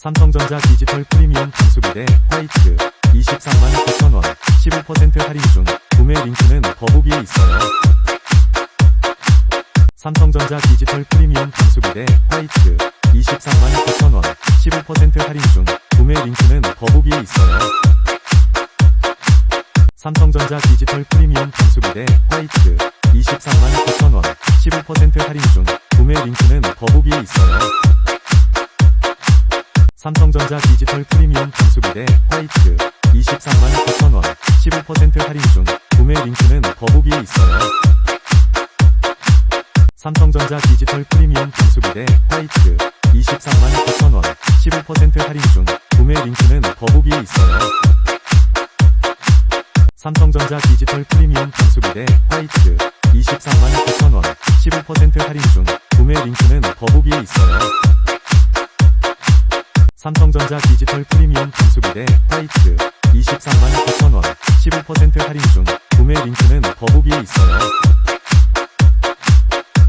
삼성전자 디지털 프리미엄 방수기대 화이트 23만 9천원 15% 할인 중 구매 링크는 더보기에 있어요. 삼성전자 디지털 프리미엄 방수기대 화이트 23만 9천원 15% 할인 중 구매 링크는 더보기에 있어요. 삼성전자 디지털 프리미엄 방수기대 화이트 23만 9천원 15% 할인 중 구매 링크는 더보기에 있어요. 삼성전자 디지털 프리미엄 방수기대 화이트 23만 9천원 15% 할인 중 구매 링크는 더보기에 있어요. 삼성전자 디지털 프리미엄 방수기대 화이트 23만 9천원 15% 할인 중 구매 링크는 더보기에 있어요. 삼성전자 디지털 프리미엄 방수기대 화이트 23만 9천원 15% 할인 중 구매 링크는 더보기에 있어요. 삼성전자 디지털 프리미엄 방수기대 화이트 23만 9천원 15% 할인 중 구매 링크는 더보기에 있어요.